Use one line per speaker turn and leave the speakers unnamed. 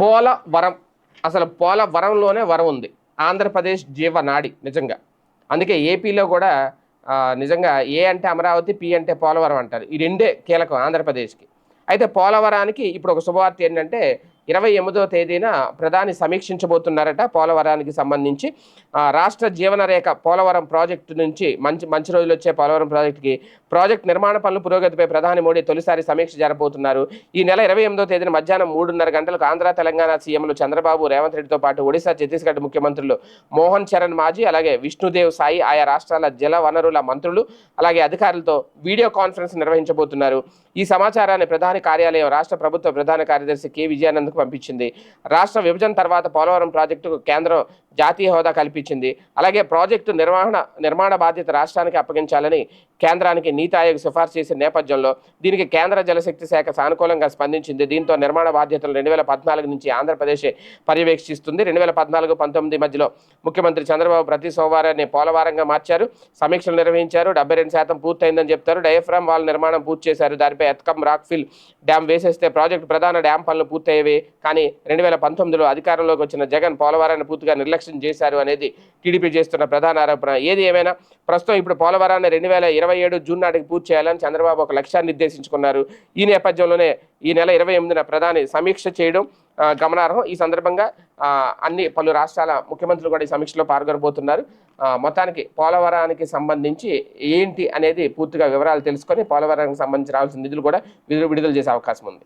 పోలవరం అసలు పోలవరంలోనే వరం ఉంది. ఆంధ్రప్రదేశ్ జీవనాడి నిజంగా. అందుకే ఏపీలో కూడా నిజంగా ఏ అంటే అమరావతి పి అంటే పోలవరం అంటారు. ఈ రెండే కీలకం ఆంధ్రప్రదేశ్కి. అయితే పోలవరానికి ఇప్పుడు ఒక శుభవార్త ఏంటంటే ఇరవై ఎనిమిదో తేదీన ప్రధాని సమీక్షించబోతున్నారట పోలవరానికి సంబంధించి. ఆ, రాష్ట్ర జీవనరేఖ పోలవరం ప్రాజెక్టు నుంచి మంచి మంచి రోజులు వచ్చే పోలవరం ప్రాజెక్టుకి ప్రాజెక్ట్ నిర్మాణ పనుల పురోగతిపై ప్రధాని మోడీ తొలిసారి సమీక్ష జరపబోతున్నారు. ఈ నెల ఇరవై ఎనిమిదో తేదీన మధ్యాహ్నం మూడున్నర గంటలకు ఆంధ్ర తెలంగాణ సీఎంలు చంద్రబాబు రేవంత్ రెడ్డితో పాటు ఒడిశా ఛత్తీస్గఢ్ ముఖ్యమంత్రులు మోహన్ చరణ్ మాజీ అలాగే విష్ణుదేవ్ సాయి ఆయా రాష్ట్రాల జల వనరుల మంత్రులు అలాగే అధికారులతో వీడియో కాన్ఫరెన్స్ నిర్వహించబోతున్నారు. ఈ సమాచారాన్ని ప్రధాని కార్యాలయం రాష్ట్ర ప్రభుత్వ ప్రధాన కార్యదర్శి కె. పంపించింది. రాష్ట్ర విభజన తర్వాత పోలవరం ప్రాజెక్టుకు కేంద్రం జాతీయ హోదా కల్పించింది. అలాగే ప్రాజెక్టు నిర్వహణ నిర్మాణ బాధ్యత రాష్ట్రానికి అప్పగించాలని కేంద్రానికి నీతి ఆయోగ్ సిఫార్సు చేసిన నేపథ్యంలో దీనికి కేంద్ర జలశక్తి శాఖ సానుకూలంగా స్పందించింది. దీంతో నిర్మాణ బాధ్యతలు రెండు వేల పద్నాలుగు నుంచి ఆంధ్రప్రదేశ్ పర్యవేక్షిస్తుంది. రెండు వేల పద్నాలుగు పంతొమ్మిది మధ్యలో ముఖ్యమంత్రి చంద్రబాబు ప్రతి సోమవారాన్ని పోలవారంగా మార్చారు. సమీక్షలు నిర్వహించారు. డెబ్బై రెండు శాతం పూర్తయిందని చెప్తారు. డయఫ్రామ్ వాల్ నిర్మాణం పూర్తి చేశారు. దానిపై ఎత్కం రాక్ఫిల్ డ్యామ్ వేసేస్తే ప్రాజెక్టు ప్రధాన డ్యామ్ పనులు పూర్తయ్యేవి. కానీ రెండు వేల పంతొమ్మిదిలో అధికారంలోకి వచ్చిన జగన్ పోలవారాన్ని పూర్తిగా నిర్లక్ష్యం చేశారు అనేది టీడీపీ చేస్తున్న ప్రధాన ఆరోపణ. ఏది ఏమైనా ప్రస్తుతం ఇప్పుడు పోలవరాన్ని రెండు వేల ఇరవై ఏడు జూన్ నాటికి పూర్తి చేయాలని చంద్రబాబు ఒక లక్ష్యాన్ని నిర్దేశించుకున్నారు. ఈ నేపథ్యంలోనే ఈ నెల ఇరవై ఎనిమిదిన ప్రధాని సమీక్ష చేయడం గమనార్హం. ఈ సందర్భంగా అన్ని పలు రాష్ట్రాల ముఖ్యమంత్రులు కూడా ఈ సమీక్షలో పాల్గొనబోతున్నారు. ఆ, మొత్తానికి పోలవరానికి సంబంధించి ఏంటి అనేది పూర్తిగా వివరాలు తెలుసుకొని పోలవరానికి సంబంధించి రావాల్సిన నిధులు కూడా విధులు విడుదల చేసే అవకాశం ఉంది.